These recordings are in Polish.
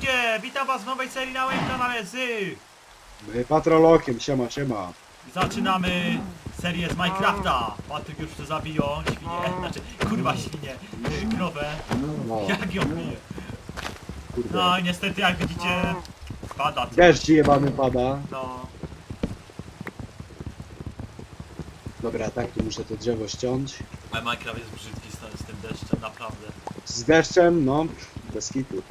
ludzie! Witam was w nowej serii na moim kanale z... My Patrolokiem, siema, siema. Zaczynamy serię z Minecrafta. Patryk już to zabiją, świnie, znaczy, kurwa świnie, y, krowę. No, Jak ją bije? kurde. No i niestety jak widzicie, pada tu. Deszcz jebany pada. No, Dobra, tak, tu muszę to drzewo ściąć. ale Minecraft jest brzydki z, z tym deszczem, naprawdę. Z deszczem, no, bez kitu.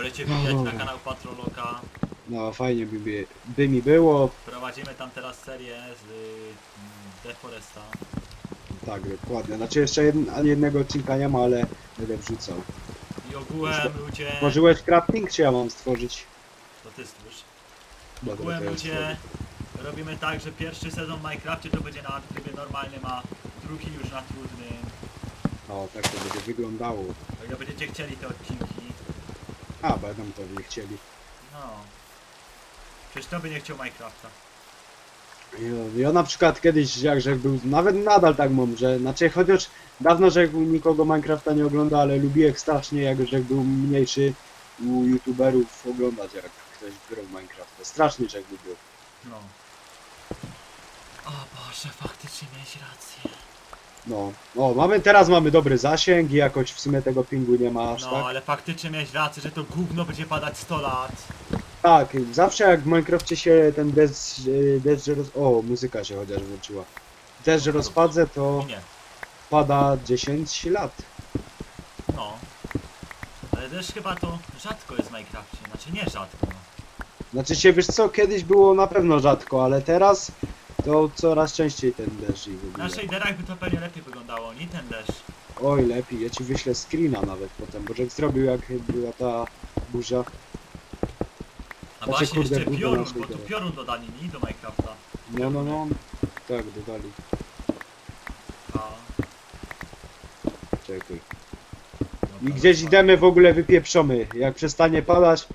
Możecie wbijać na kanał Patroloka. No, fajnie by, by, by mi było. Prowadzimy tam teraz serię z y, Deforesta. Tak, dokładnie. Znaczy jeszcze jedn, ani jednego odcinka nie ma, ale będę wrzucał. I ogółem ludzie... Tworzyłeś crafting, czy ja mam stworzyć? To ty stwórz. Dobra, to Ogółem ja ludzie robimy tak, że pierwszy sezon w Minecrafcie to będzie na trybie normalnym, a drugi już na trudnym. O, tak to będzie wyglądało. Ile będziecie chcieli te odcinki. A, będą pewnie chcieli. No. Przecież kto by nie chciał Minecrafta? Ja, ja na przykład kiedyś, jak że był, nawet nadal tak mam, że, znaczy chociaż dawno, że nikogo Minecrafta nie ogląda, ale lubiłem strasznie, jak że był mniejszy u youtuberów oglądać, jak ktoś grał w Minecrafta. Strasznie, że lubił. No. O Boże, faktycznie miałeś rację. No, o, mamy, teraz mamy dobry zasięg i jakoś w sumie tego pingu nie ma aż No, tak. ale faktycznie miałeś rację, że to gówno będzie padać 100 lat. Tak, zawsze jak w Minecrafcie się ten deszcz, y, deszcz roz... O, muzyka się chociaż włączyła. Deszcz rozpadze, to I nie. pada 10 lat. No. Ale też chyba to rzadko jest w Minecrafcie. Znaczy nie rzadko. No. Znaczy się, wiesz co, kiedyś było na pewno rzadko, ale teraz to coraz częściej ten deszcz i w ogóle. Na shaderach by to pewnie lepiej wyglądało, nie ten deszcz. Oj, lepiej, ja ci wyślę screena nawet potem, bo jak zrobił jak była ta burza. A Znaczy, właśnie kurde, jeszcze budę piorun, na bo tu shaderach. piorun dodali nie do Minecrafta. No, no, no. Tak, dodali. A, Czekaj. I dobra, gdzieś dobra. idemy w ogóle wypieprzony. Jak przestanie padać,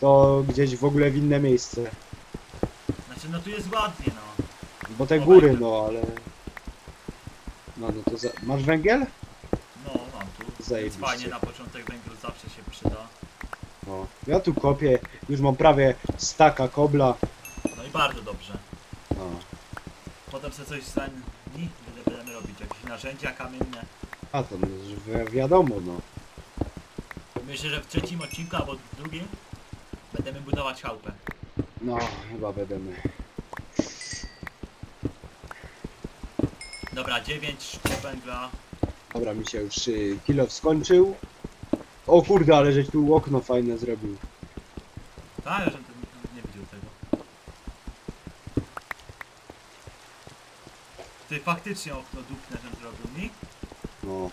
to gdzieś w ogóle w inne miejsce. Znaczy no tu jest ładnie no. Bo te góry, no, ale... No, no to za... Masz węgiel? No mam tu. Więc Zajebiście. fajnie na początek węgiel zawsze się przyda. No. Ja tu kopię, już mam prawie staka kobla. No i bardzo dobrze. No. Potem sobie coś za nim będziemy robić, jakieś narzędzia kamienne. A to no, wi- wiadomo, no. Myślę, że w trzecim odcinku albo w drugim będziemy budować chałupę. No, chyba będziemy. Dobra, 9 sztuk węgla. Dobra, mi się już y, kilo skończył. O kurde, ale żeś tu okno fajne zrobił. Tak, że ten nie widział tego. Ty faktycznie okno dupne, że zrobił mi? No.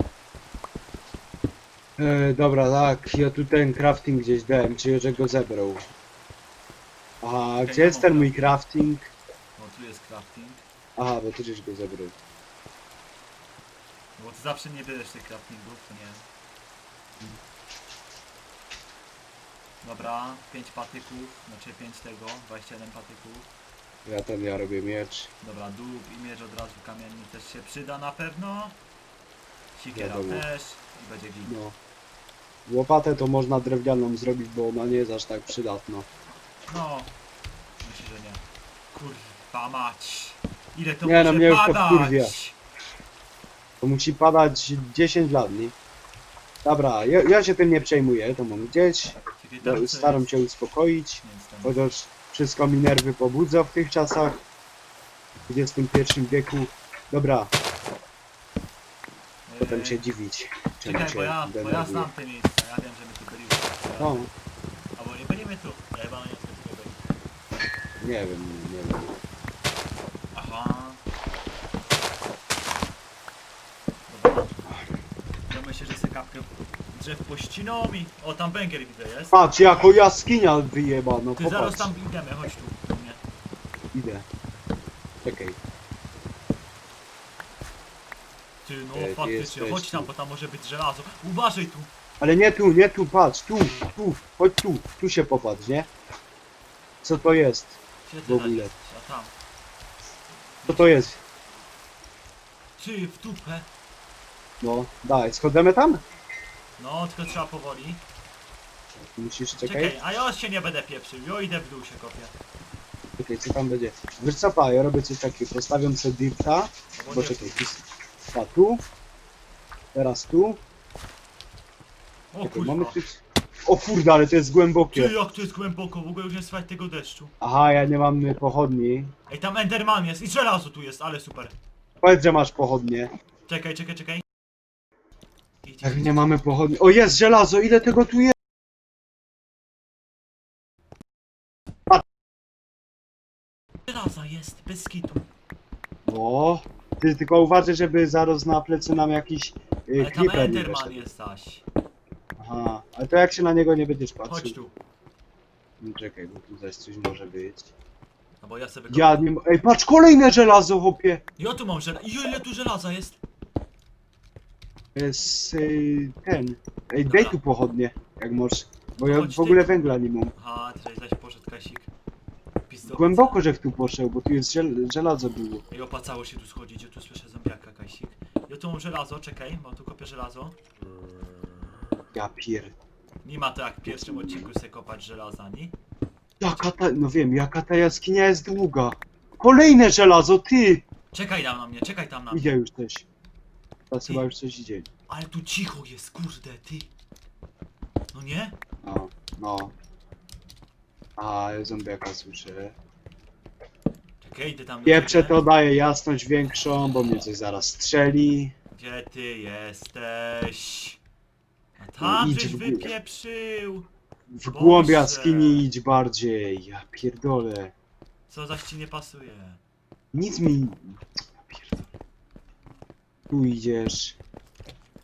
E, dobra, tak, ja tu ten crafting gdzieś dałem, czy że go zebrał. A gdzie ja jest ten mój crafting? No tu jest crafting. Aha, bo ty żeś go zebrał. Bo zawsze nie bierzesz tych craftingów, to nie. Dobra, 5 patyków, znaczy 5 tego, 21 patyków. Ja ten, ja robię miecz. Dobra, dług i miecz od razu kamienny też się przyda na pewno. Sikiera Wiadomo. też i będzie git. No. Łopatę to można drewnianą zrobić, bo ona nie jest aż tak przydatna. No, myślę, że nie. Kurwa mać. Ile to Nie, może no, mnie już padać? To musi padać 10 lat, nie? Dobra, ja, ja się tym nie przejmuję, to mam gdzieś. No, staram się uspokoić, chociaż wszystko mi nerwy pobudza w tych czasach. W XXI wieku. Dobra, potem Eee, się dziwić. czemu Czekaj, się bo ja, bo ja znam te miejsca, ja wiem, że my tu byliśmy. No, Albo nie byliśmy tu. Ja chyba nie byli. nie wiem, nie wiem. Aha. Dobra. Ja myślę, że sobie kapkę drzew pościną mi. O, tam węgiel widzę jest. Patrz, jako jaskinia wyjeba, no Ty zaraz popatrz. tam idziemy, chodź tu do mnie. Idę. Czekaj. Ty, no ty faktycznie, jesteś chodź tam, tu. bo tam może być żelazo. Uważaj tu. Ale nie tu, nie tu, patrz, tu, tu, chodź tu, tu się popatrz, nie? Co to jest? Gdzie W ty ogóle. lecisz? A tam. Co to jest? Ty, w dupę. No, daj, schodzimy tam? No, tylko trzeba powoli. Musisz, czekaj, Czekaj, a ja się nie będę pieprzył, ja idę w dół się kopię. czekaj, co tam będzie? Wiesz co, pa, ja robię coś takiego, postawiam sobie dirta, Bo bo nie... czekaj, tu, jest- pa, tu, teraz tu, O czekaj, kurwa. mamy tu... O kurde, ale to jest głębokie. Ty, jak to jest głęboko, w ogóle już nie słychać tego deszczu. Aha, ja nie mam y, pochodni. Ej, tam Enderman jest i żelazo tu jest, ale super. Powiedz, że masz pochodnie. Czekaj, czekaj, czekaj. Jak nie mamy pochodni. O, jest żelazo, ile tego tu jest? Żelaza jest, bez kitu. O, ty tylko uważaj, żeby zaraz na plecy nam jakiś y, Ale tam creeper nie Enderman jest zaś. Aha, ale to jak się na niego nie będziesz patrzył? Chodź tu. No, czekaj, bo tu zaś coś może być. No bo ja sobie Ja nie ma... Ej, patrz, kolejne żelazo, chłopie! Ja tu mam żelazo. Ile tu żelaza jest? Jest y, ten. Ej, daj tu pochodnie, jak możesz. Bo ja Chodź w ty. ogóle węgla nie mam. Aha, tutaj zaś poszedł Kasik. Pizdo. Głęboko, że tu poszedł, bo tu jest żel żelazo było. Ej, opłacało się tu schodzić, ja tu słyszę zombiaka Kasik. Ja tu mam żelazo, czekaj, bo tu kopię żelazo. Ja pier... Nie ma to jak w pierwszym odcinku se kopać żelaza, nie? Jaka ta... No wiem, jaka ta jaskinia jest długa. Kolejne żelazo, ty! Czekaj tam na mnie, czekaj tam na mnie. Idzie już coś. Teraz chyba już coś idzie. Ale tu cicho jest, kurde, ty. No nie? No, no. A, zombiaka słyszę. Czekaj, idę tam Pieprze to daje jasność większą, bo mnie coś zaraz strzeli. Gdzie ty jesteś? A No tam idź żeś w górę. wypieprzył. W głąb Boże. jaskini idź bardziej. Ja pierdolę. Co zaś ci nie pasuje? Nic mi... Tu idziesz.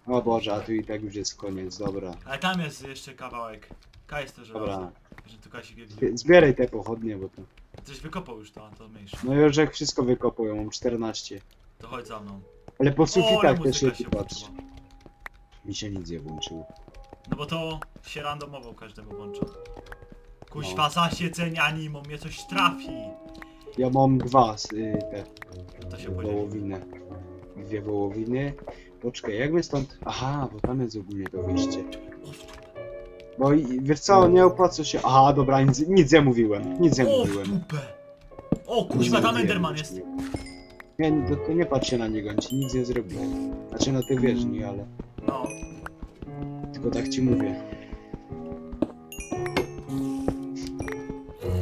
O Boże, a tu i tak już jest koniec, dobra. Ale tam jest jeszcze kawałek. Kaj jest to żelazo. Dobra. Że tu Kasik Zbieraj te pochodnie, bo to... Coś wykopał już to, to mniejsze. No już jak wszystko wykopują, mam 14. To chodź za mną. Ale po sufitach też muzyka się patrz. włączyła. Mi się nic nie włączyło. No bo to się randomowo każdemu włącza. No. Kuźwa zasiedzenia animo, mnie coś trafi. Ja mam dwa y, te To się podzieli. Dwie wołowiny. Poczekaj, jak my stąd... Aha, bo tam jest ogólnie to wyjście. Bo i- wiesz co, nie opłaca się... Aha, dobra, nic, nic nie mówiłem. Nic nie O, w mówiłem. dupę. O, Nic kuźwa nie tam mówiłem, Enderman nic jest. Nie, nie, to, to nie patrz się na niego, on ci nic nie zrobi. Znaczy no ty wiesz, nie, ale... No. Tylko tak ci mówię.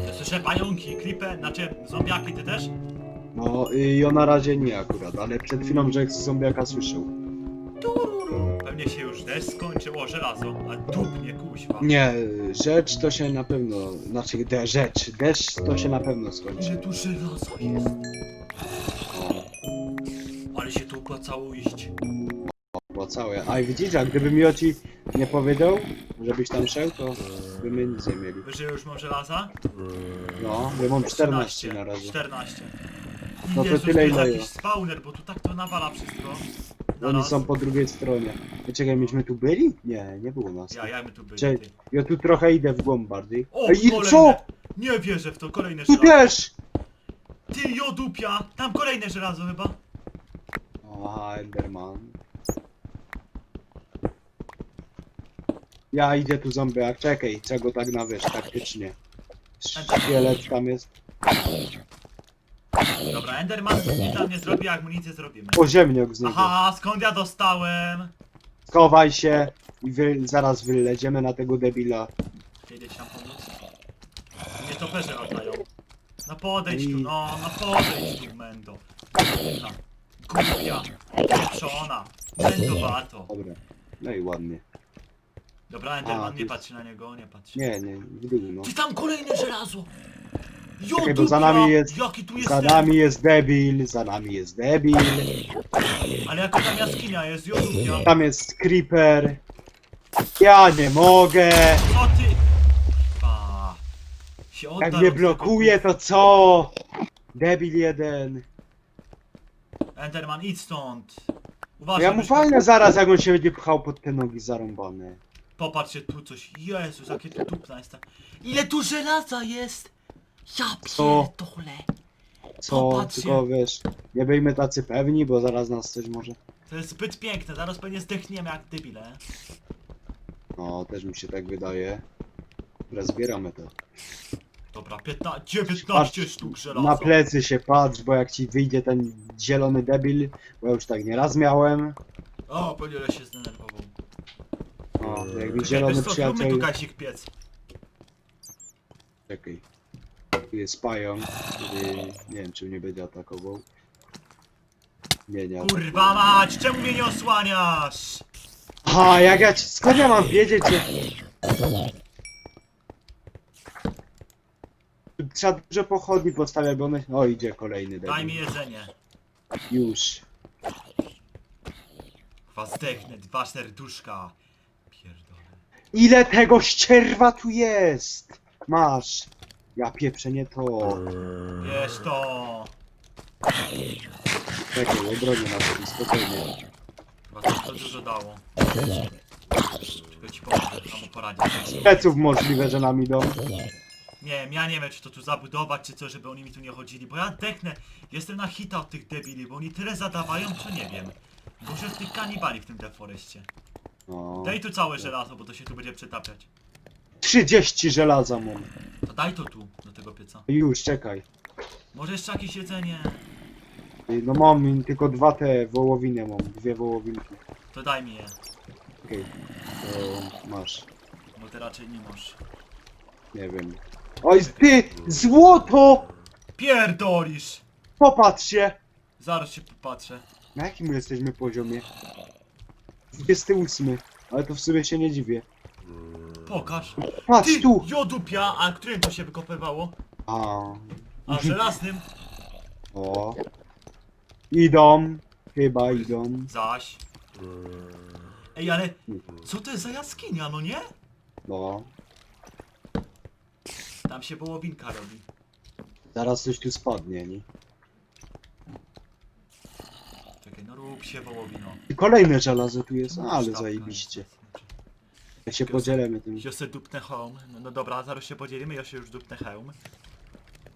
Ja słyszę pająki, klipę, znaczy zombiaki, ty też? No y, ja na razie nie akurat, ale przed chwilą, że zombiaka słyszał. Pewnie się już deszcz skończył, o żelazo, a dupnie kuźwa. Nie, rzecz to się na pewno... Znaczy, de, rzecz, deszcz to się na pewno skończy. Ile tu żelaza jest? Ale się tu opłacało iść. Całe. A i widzisz, a gdybym ja ci nie powiedział, żebyś tam szedł, to by my nic nie mieli. Wiesz, że już mam żelaza? No, ja mam 14 na razie. 14. No to Jezus, tyle, jest ile jakiś ja. spawner, bo tu tak to nawala wszystko. Oni Zaraz. są po drugiej stronie. I Czekaj, myśmy tu byli? Nie, nie było nas. Ja, ja my tu byli. Czekaj, ty. ja tu trochę idę w głąb bardziej. O, Ej, kolejne! co? Nie wierzę w to, kolejne Tu żelazo. też! Ty jodupia! Tam kolejne żelazo chyba. Aha, Enderman. Ja idę tu zombiak, czekaj, czego tak na wiesz, taktycznie. Szkielet tam jest. Dobra, Enderman nic tam nie zrobi, jak mu nic nie zrobimy. O ziemniok z niego. Aha, skąd ja dostałem? Schowaj się i wy, zaraz wyleziemy na tego debila. Ci tam pomóc. Mnie to perze latają. No podejdź tu, no, no podejdź tu, Mendo. Głupia. Pieprzona. Mendowato. Dobra. No i ładnie. Dobra, A, Enderman, to nie patrzy na niego, nie patrzy. Nie, nie, w dół no. Ty tam kolejne żelazo! Jo, Czekaj, bo za nami jest- Jaki tu jest Za ten- nami jest debil, za nami jest debil. Ale jaka tam jaskinia jest, jodupia. Tam jest creeper. Ja nie mogę. Co ty? Pa. Się Jak mnie blokuje, to co? Debil jeden. Enderman, idź stąd. No Uważaj, ja mu byś- walnę zaraz, jak on się będzie pchał pod te nogi zarąbane. Popatrzcie tu coś. Jezus, jakie tu tupna jest. ta- Ile tu żelaza jest? Ja Co? pierdolę. Co? Popatrzcie. Tylko wiesz, nie byjmy tacy pewni, bo zaraz nas coś może... To jest zbyt piękne, zaraz pewnie zdechniemy jak debile. No, też mi się tak wydaje. Dobra, zbieramy to. Dobra, 15, 19 sztuk żelaza. Na plecy się patrz, bo jak ci wyjdzie ten zielony debil, bo ja już tak nieraz miałem. O, powiele się zdenerwował. O, jakby Czekaj, zielony wiesz co, zróbmy tu przyjaciel. kasik piec. Czekaj. Tu jest pająk, który nie wiem czy mnie będzie atakował. Nie, nie. Kurwa mać, czemu mnie nie osłaniasz? A jak ja ci, skąd ja mam wiedzieć, że... Trzeba dużo pochodni postawiać, bo one... O, idzie kolejny Daj mi jedzenie. Już. Chyba zdechnę, dwa serduszka. Pierdolę. Ile tego ścierwa tu jest? Masz. Ja pieprzę nie to. Wiesz to. Czekaj, obronię nas spokojnie. Chyba to, to dużo dało. Czego ci pomogę, albo poradzić. Pleców możliwe, że nam idą. Nie wiem, ja nie wiem czy to tu zabudować, czy co, żeby oni mi tu nie chodzili, bo ja dechnę. Jestem na hita od tych debili, bo oni tyle zadawają, co nie wiem. Może z tych kanibali w tym deforeście. No. Daj tu całe żelazo, bo to się tu będzie przetapiać. 30 żelaza mam. To daj to tu, do tego pieca. Już, czekaj. Może jeszcze jakieś jedzenie. No mam tylko dwa te wołowiny mam. Dwie wołowinki. To daj mi je, Okej. To masz. bo ty raczej nie masz. Nie wiem. Oj, ty! Złoto! Pierdolisz! Popatrz się! Zaraz się popatrzę. Na jakim my jesteśmy poziomie? 28. Ale to w sumie się nie dziwię. Pokaż. Patrz Ty, tu! jodupia, a którym to się wykopywało? A, A żelaznym? o. Idą. Chyba idą. Zaś. Ej, ale co to jest za jaskinia, no nie? No. Tam się wołowinka robi. Zaraz coś tu spadnie, nie? Czekaj, no rób się wołowino. I kolejne żelazo tu jest, ale zajebiście. Jak się podzielimy tym. Ja se dupnę home. No, no dobra, zaraz się podzielimy, ja się już dupnę home.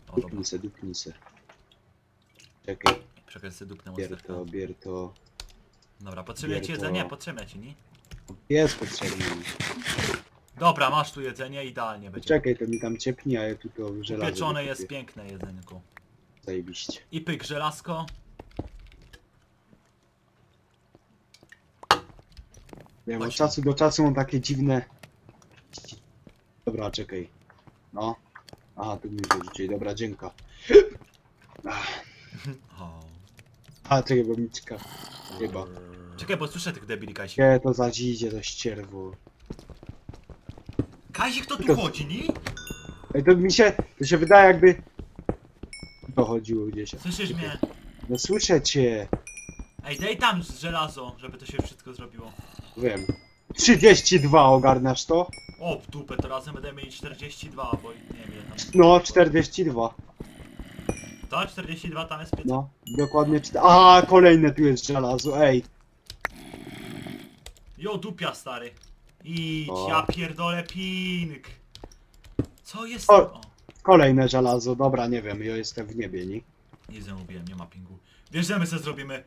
O dobra, dupnij se. Czekaj, czekaj se dupnę bier to, bier to. Dobra, potrzebuję ci bier to. jedzenie? Potrzebuję ci, nie? Jest potrzebny. Dobra, masz tu jedzenie, idealnie będzie. Czekaj, to mi tam ciepnie, a ja tu to żelazo. Pieczone wykupię. jest piękne jedzenko. Zajebiście. I pyk żelazko. Ja od czasu do czasu mam takie dziwne... Dobra, czekaj. No. Aha, tu mi wyrzucili. Dobra, dzięka. O. A, czekaj, bo mi. Chyba. Czekaj, bo słyszę tych debili Kajsik. Nie, to zadzidzie, to ścierwo. Kajsik to tu To- chodzi, nie? Ej, to mi się... To się wydaje jakby... To chodziło gdzieś. Słyszysz mnie? No słyszę cię. Ej, daj tam żelazo, żeby to się wszystko zrobiło. Wiem. 32 ogarniasz to? O, w dupę, to razem będę mieli 42, bo nie wiem, tam... No, 42. To 42 tam jest 5. No, dokładnie. A, kolejne tu jest żelazo, ej. Jo, dupia, stary. Idź, O. ja pierdolę ping. Co jest? O. O, Kolejne żelazo, dobra, nie wiem, ja jestem w niebie, nie? nie zamówiłem, nie ma pingu. Wiesz, że my sobie zrobimy...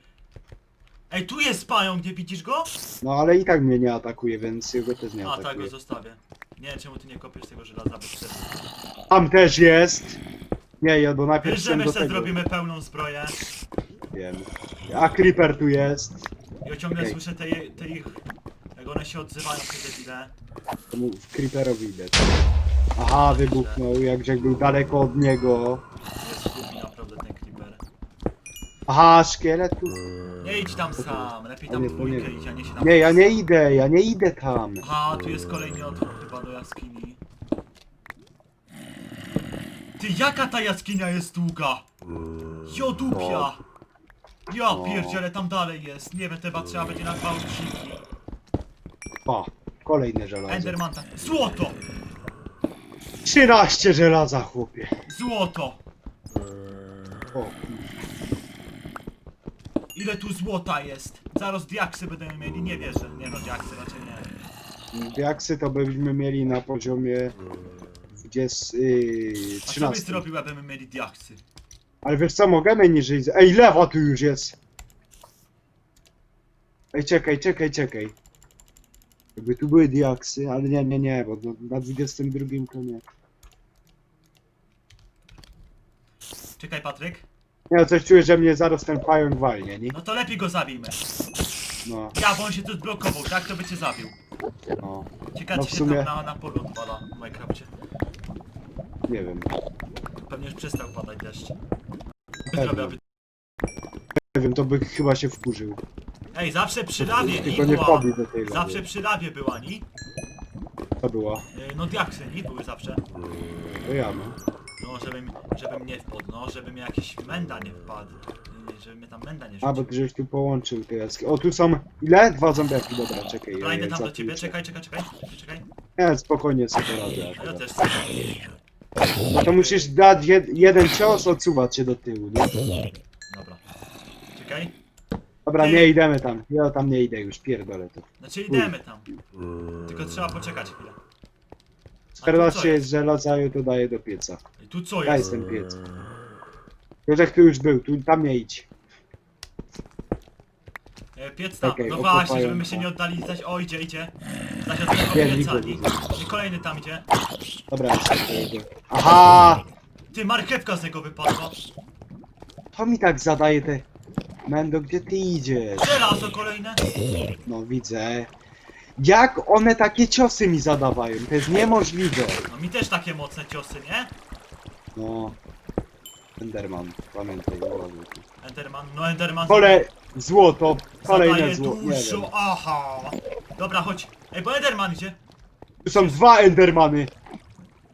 Ej, tu jest pająk, nie widzisz go? No, ale i tak mnie nie atakuje, więc jego też nie A, tak go zostawię. Nie wiem, czemu ty nie kopiesz tego żelaza bez przerwy. Tam też jest! Nie, bo najpierw Wiesz, że my do sobie tego. zrobimy pełną zbroję. Wiem. A creeper tu jest. Ja ciągle Okej. słyszę te, te ich... Jak one się odzywają, te debile. To mu creeperowi idę. Aha, wybuchnął, jak Jack był daleko od niego. Aha, szkielet tu. Nie idź tam sam, lepiej tam Nie, dwójkę nie. idź, a nie się tam... Nie, ja nie idę, ja nie idę tam. Aha, tu jest kolejny otwór chyba do jaskini. Ty, jaka ta jaskinia jest długa? Jodupia! Ja pierdzielę, tam dalej jest. Nie wiem, chyba trzeba będzie na gwałciki. O, kolejne żelazo. Enderman tam. Złoto! 13 żelaza, chłopie. Złoto! O, Ile tu złota jest? Zaraz diaksy będziemy mieli, nie wierzę. Nie no, diaksy raczej nie. diaksy to byśmy mieli na poziomie 20, yy, A co 13. zrobił, jakbyśmy mieli diaksy? Ale wiesz co, możemy niżej... z- Ej, lewa tu już jest! Ej, czekaj, czekaj, czekaj. Jakby tu były diaksy, ale nie, nie, nie, bo no, na 22 to nie. Czekaj, Patryk. Nie, coś czuję, że mnie zaraz ten pająk walnie, nie? No to lepiej go zabijmy. No, Ja, bo on się tu zblokował, tak? To by cię zabił. no, Ciekawe, No czy się sumie- tam na, na polu odpala w Minecrafcie. nie wiem. Pewnie już przestał padać deszcz. Aby... Nie wiem, to by chyba się wkurzył. Ej, zawsze przy lawie Tylko nie była. pobił do tej Zawsze przy lawie była, ni? To była. Yy, No diaksy, nie? Były zawsze. To ja, no. No, żebym, żebym nie wpadł, no, żeby mi jakiś menda nie wpadł. Żeby mnie tam menda nie A, bo rzucił. żeś tu połączył te jaski. O, tu są... Ile? Dwa zombiaki, dobra, czekaj. Dobra, idę tam do ciebie, czekaj, czekaj, czekaj, czekaj. Nie, spokojnie sobie poradzę A ja akurat. też chcę. No to musisz dać jed jeden cios, odsuwać się do tyłu, nie? Dobra. Czekaj. Dobra, nie idziemy tam. Ja tam nie idę już, pierdolę to. Znaczy idziemy tam. Tylko trzeba poczekać chwilę. 14 jest? żelaza to daję do pieca. I Tu co Daj jest? ten piec. Józek tu już był, tu, tam nie idź. E, Piec tam. Okej, No właśnie, żeby my się to. nie oddali. Zaś, o idzie, idzie. Zaś od tego Nie, pieca. nikogo I, I kolejny tam idzie. Dobra, jeszcze to. Aha! Ty, marchewka z niego wypadła. To mi tak zadaje te... Mendo, gdzie ty idziesz? Żelazo kolejne. No widzę. Jak one takie ciosy mi zadawają? To jest niemożliwe. No mi też takie mocne ciosy, nie? No. Enderman, pamiętaj. no, no. Enderman, no Enderman. Kole... Złoto, kolejne Zadaje złoto. Nie wiem. dużo, aha. Dobra, chodź. Ej, bo Enderman idzie. Tu są dwa Endermany.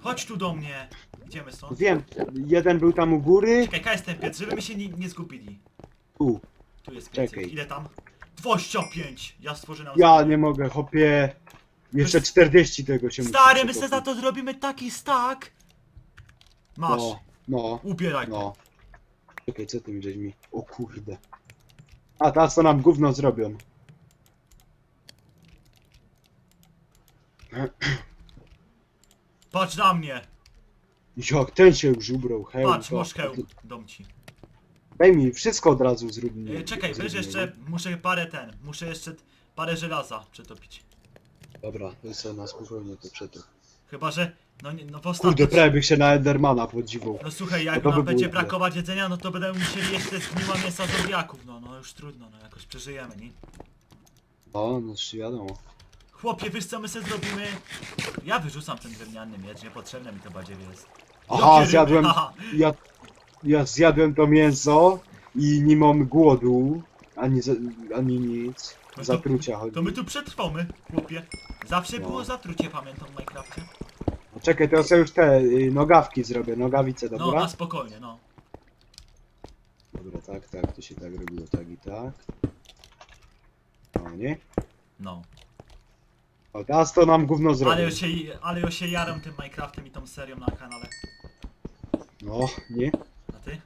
Chodź tu do mnie. Idziemy stąd. Wiem, jeden był tam u góry. Czekaj, jaka jest ten piec, żeby my się nie, nie zgubili. Tu. Tu jest piec. Czekaj. Ile tam? 25! Ja stworzę nam... Ja nie mogę, hopie. Jeszcze 40 tego się musi Stary, my przetopić. za to zrobimy taki stack. Masz. No, no, Ubieraj. no. Czekaj, co ty mi żeś mi... O kurde. A teraz to nam gówno zrobią. Patrz na mnie. Jak ten się już ubrał, hełm. Patrz, to- masz hełm. Dom ci. Daj mi, wszystko od razu zrób mi. E, czekaj, wiesz mi, jeszcze, muszę parę ten, muszę jeszcze parę żelaza przetopić. no. Dobra, to jest na spokojnie to przetop. Chyba, że, no nie, no postać. Kurde, prawie bych się na Endermana podziwał. No słuchaj, jak No to by nam było będzie źle. brakować jedzenia, no to będę musieli jeść te zgniła mięsa zombiaków, no, no już trudno, no jakoś przeżyjemy, nie? O, no już wiadomo. Chłopie, wiesz co my sobie zrobimy? Ja wyrzucam ten drewniany miecz, niepotrzebne mi to badziewie jest. Aha, zjadłem, ja, ja zjadłem to mięso i nie mam głodu, ani, za- ani nic. No to- Zatrucia chodzi. To my tu przetrwamy, chłopie. Zawsze No. było zatrucie, pamiętam w Minecrafcie. No Czekaj, to ja sobie już te y, nogawki zrobię, nogawice, No, dobra? na spokojnie, no. Dobra, tak, tak, to się tak robiło, tak i tak. No, nie? No. O, teraz to nam gówno Ale zrobię. już się, ale już się jaram tym Minecraftem i tą serią na kanale. No, nie? A ty?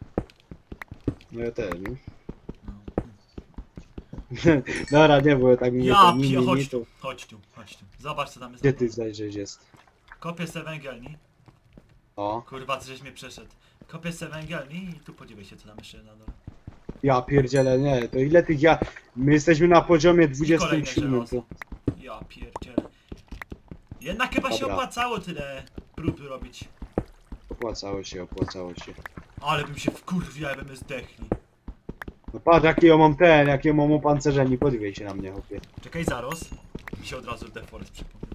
No ja też, nie? No. Dobra, nie, bo tak mi Ja nie, pie, nie, nie, chodź to... tu, chodź tu, chodź tu. Zobacz co tam jest. Gdzie ty zajrzeć jest? Kopię se węgielni. O, Kurwa, żeś mnie przeszedł. Kopię se węgielni i tu podziwiaj się co tam jeszcze na dole. ja pierdzielę, nie, to ile tych ja... My jesteśmy na poziomie kolejne 27, to... Ja pierdzielę. Jednak chyba się Dobra. opłacało tyle prób robić. Opłacało się, opłacało się. Ale bym się wkurwiał, jakby zdechli. No patrz, jaki ja mam ten, jakie ja mam opancerzenie, podwijaj się na mnie, chłopie. Czekaj, zaraz. Mi się od razu deforest przypomniał.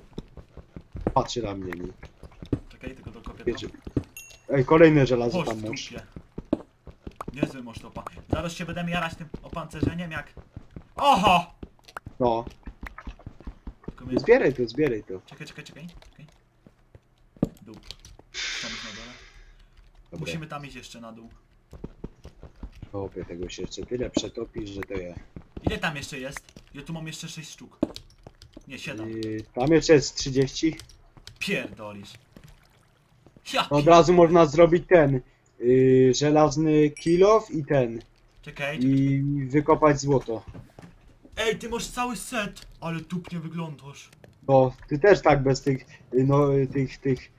Patrzy na mnie, nie. Czekaj, tylko Wiecie. to. Ej, kolejne żelazo Chodź tam w masz. dupie. Niezły mosztopa. Zaraz się będę jarać tym opancerzeniem jak... Oho! No, Tylko mnie... zbieraj to, zbieraj to. Czekaj, czekaj, czekaj. czekaj. Dół. Tam. Dobra, Musimy tam iść jeszcze na dół. chłopie, tego się jeszcze tyle przetopisz, że to ja. Ile tam jeszcze jest? Ja tu mam jeszcze 6 sztuk. Nie, 7. Yy, tam jeszcze jest 30. Pierdolisz. Ja No od pier... razu można zrobić ten. Yy, żelazny kilof i ten. Czekaj. I wykopać złoto. Ej, ty masz cały set! Ale dupnie wyglądasz. Bo ty też tak bez tych, no, tych, tych,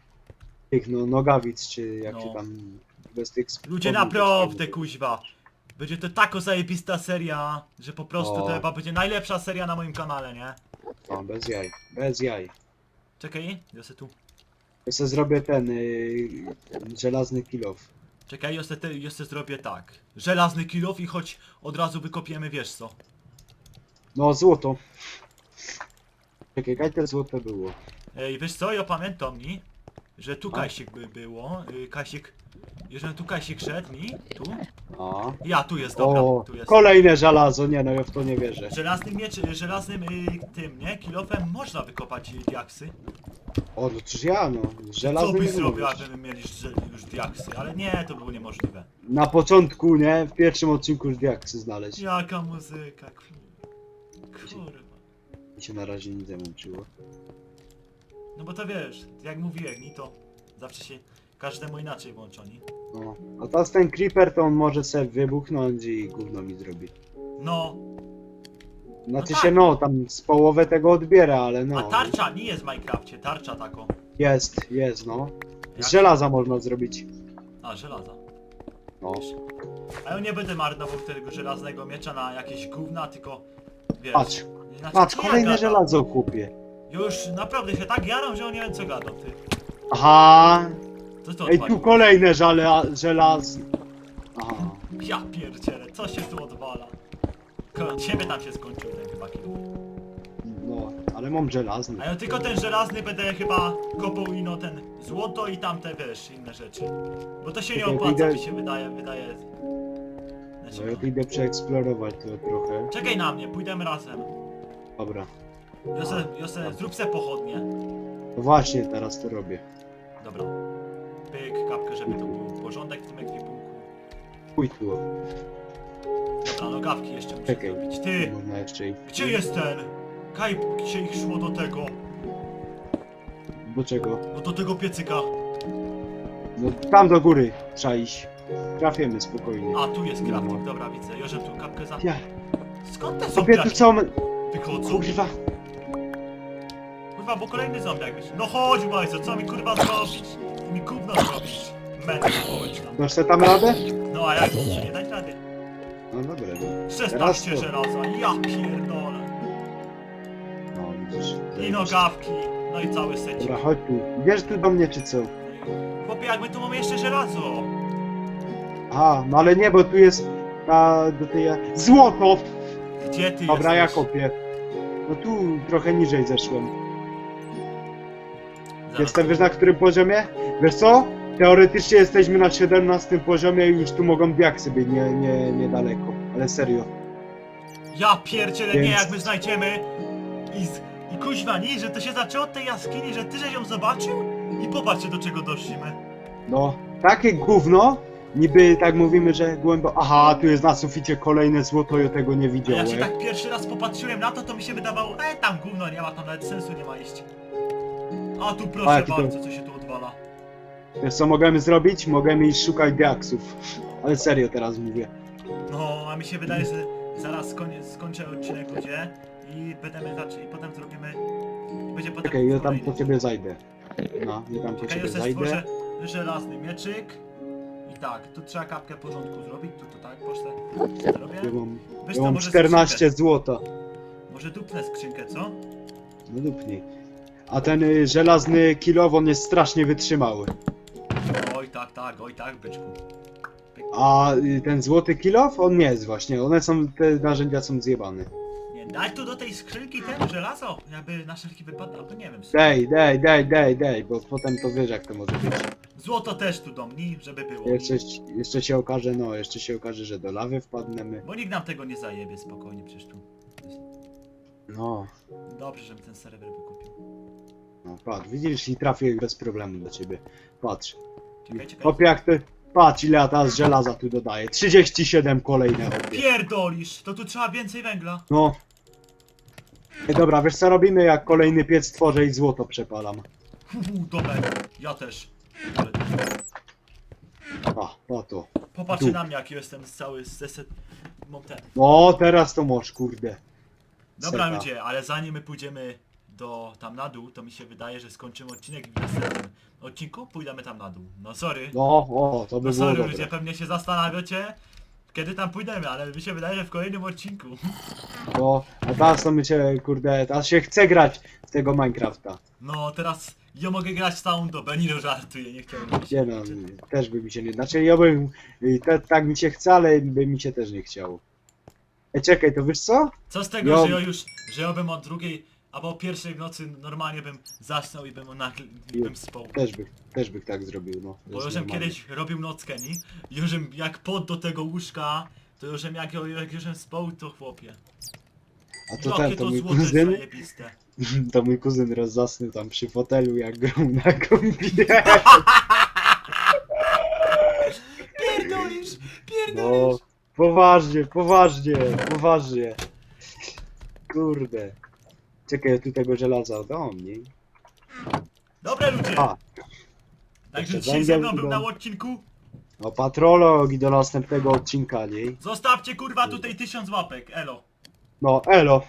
tych, no, nogawic, czy jak No. się tam, bez tych Ludzie spodni naprawdę, też- kuźwa. Będzie to tako zajebista seria, że po prostu O. to chyba będzie najlepsza seria na moim kanale, nie? O, bez jaj, bez jaj. Czekaj, ja se tu. Ja sobie zrobię ten yy, żelazny kilof. Czekaj, ja se, te, ja se zrobię tak. Żelazny kilof i choć od razu wykopiemy, wiesz co. No, złoto. Czekaj, kaj to złoto było? Ej, wiesz co, ja pamiętam mi, że tu A. Kasiek by było. Y, Kasiek, jeżeli tu Kasiek szedł mi, tu. A. Ja, tu jest, dobra, O, tu jest. kolejne żelazo, nie no, ja w to nie wierzę. Żelaznym miecz, y, żelaznym y, tym, nie? Kilofem można wykopać y, diaksy. O, no przecież ja no, Co żelazny byś nie zrobił, jakby mieli już diaksy? Ale nie, to było niemożliwe. Na początku, nie? W pierwszym odcinku już diaksy znaleźć. Jaka muzyka, kur- kurwa. Mi się na razie nic nie łączyło. No bo to wiesz, jak mówiłem, ni to zawsze się każdemu inaczej włączoni. No. A teraz ten creeper to on może sobie wybuchnąć i gówno mi zrobi. No, Znaczy tak. się no, tam z połowę tego odbiera, ale no. a tarcza nie jest w Minecrafcie, tarcza taką. Jest, jest no. Jak- Z żelaza można zrobić. A, żelaza. No. A ja nie będę marnował tego żelaznego miecza na jakieś gówna, tylko wiesz. Patrz, znaczy, patrz, kolejne żelazo kupię. Już naprawdę się tak jaram, że on nie wiem co gadał, ty. Aha! Co to Ej, tu kolejne żele żelaz. Aha. Ja pierdzielę, co się tu odwala? Ko- Ciebie tam się skończył ten chyba kill. No, ale mam żelazny. A ja tylko ten żelazny będę chyba kopał ino ten złoto i tamte wiesz, inne rzeczy. Bo to się nie Czekaj, opłaca, mi się wydaje, wydaje. No ja tu idę przeeksplorować to trochę. Czekaj na mnie, pójdziemy razem. Dobra. Jose, Jose, zrób se pochodnie. No właśnie, teraz to robię. Dobra. Pyk, kapkę, żeby to był porządek w tym ekwipunku. Pójdź tu. Dobra, nogawki jeszcze muszę Czekaj. zrobić. Ty, Można jeszcze i... gdzie jest ten? Kaj, gdzie ich szło do tego? Do czego? No do tego piecyka. No tam do góry trzeba iść. Trafiemy spokojnie. A, tu jest crafting, dobra, widzę. Joże tu kapkę za... Ja, Skąd te zombiaki tu są... wychodzą? Kurwa. Kurwa, bo kolejny zombiak wyszedł. No chodź, Majzo, co mi kurwa zrobisz? Ty mi gówno zrobisz. Mędy społeczna. Dasz sobie tam radę? No a jak to nie dać rady? No dobra, no. 16 to. żelaza, ja pierdolę. No widzisz. I nogawki, no i cały secik. Dobra, chodź tu. Wiesz tu do mnie czy co? Chłopie, jak my tu mamy jeszcze żelazo? Aha, no ale nie, bo tu jest... A, do tej... Złoto! Gdzie ty Dobra, ja jesteś? kopię. No tu trochę niżej zeszłem. Jestem, wiesz na którym poziomie? Wiesz co? Teoretycznie jesteśmy na 17 poziomie i już tu mogą diaksy być nie, nie, niedaleko. Ale serio. Ja pierdzielę, nie, Więc- jak my znajdziemy i, z, i kuźwa, nie, że to się zaczęło od tej jaskini, że ty żeś ją zobaczył? I popatrzcie do czego doszliśmy. No, takie gówno, niby tak mówimy, że głębo... Aha, tu jest na suficie kolejne złoto, ja tego nie A ja widziałem. się tak pierwszy raz popatrzyłem na to, to mi się wydawało, e tam gówno nie ma, tam nawet sensu nie ma iść. A tu A, proszę jaki to- bardzo, co się tu odwala. Wiesz co możemy zrobić? Możemy iść szukać diaksów. Ale serio teraz mówię. No, a mi się wydaje, że zaraz skoń, skończę odcinek ludzie i będziemy zacząć, i potem zrobimy... Będzie potem Czekaj, ja tam kolejny. po ciebie zajdę. No, ja tam po Czekaj, ciebie ja sobie zajdę. stworzę żelazny mieczyk. I tak, tu trzeba kapkę porządku zrobić, tu to tak, poszle zrobię. Ja mam, Weź ja mam może 14 skrzynkę. złota. Może dupnę skrzynkę, co? No dupnij. A ten y, żelazny kilowon jest strasznie wytrzymały. Oj tak, tak, oj tak, byczku. A y, ten złoty kilow? On nie jest właśnie. One są, te narzędzia są zjebane. Nie, daj tu do tej skrzynki ten żelazo, jakby na wszelki wypadek, albo nie wiem. Dej, dej, dej, dej, dej, bo potem to wiesz jak to może być. Złoto też tu do mnie, żeby było. Jeszcze, jeszcze się okaże, no, jeszcze się okaże, że do lawy wpadniemy. Bo nikt nam tego nie zajebie spokojnie, przecież tu. No, Dobrze, żebym ten serwer wykupił. No patrz, widzisz i trafię bez problemu do ciebie. Patrz. Czekaj, czekaj. Hop jak ty, patrz ile ja teraz żelaza tu dodaję. 37 kolejne hopie. Pierdolisz, to tu trzeba więcej węgla. No. Ej, dobra, wiesz co robimy jak kolejny piec tworzę i złoto przepalam. Uuu, dobra, ja też. Ale- A, po to. Popatrzcie Tu. na mnie, jak jestem cały zeset... Mam ten. No, teraz to możesz, kurde. Dobra Seta. ludzie, ale zanim my pójdziemy do tam na dół, to mi się wydaje, że skończymy odcinek i w następnym odcinku pójdziemy tam na dół. No sorry. No, o, to by No było sorry dobre. ludzie, pewnie się zastanawiacie. kiedy tam pójdziemy, ale mi się wydaje, że w kolejnym odcinku. Bo, a teraz to my cię, kurde, teraz się chce grać w tego Minecrafta. No teraz ja mogę grać całą dobę, nie no żartuję, nie chciałem robić. Nie no, też by mi się nie... Znaczy ja bym... y, Te, tak mi się chce, ale by mi się też nie chciało. E, czekaj, to wiesz co? Co z tego, Ja- że ja już, że ja bym o drugiej albo o pierwszej w nocy normalnie bym zasnął i bym nagle bym spał. Też by, też bych tak zrobił, no. Bo normalnie. kiedyś robił nockę, nie? Już jak pod do tego łóżka, to już jak, jak spał, to chłopie. A to Jakie ten, to to mój złote kuzyn, zajebiste. to mój kuzyn raz zasnął tam przy fotelu, jak grał na kompie. Pierdolisz! No, Pierdolisz! poważnie, poważnie, poważnie. Kurde. Czekaj, ja tu tego żelaza dam, nie? Dobre ludzie! A, Także dzisiaj ze mną był na odcinku. no patrolog i do następnego odcinka, nie? Zostawcie kurwa tutaj tysiąc łapek, elo. No, elo.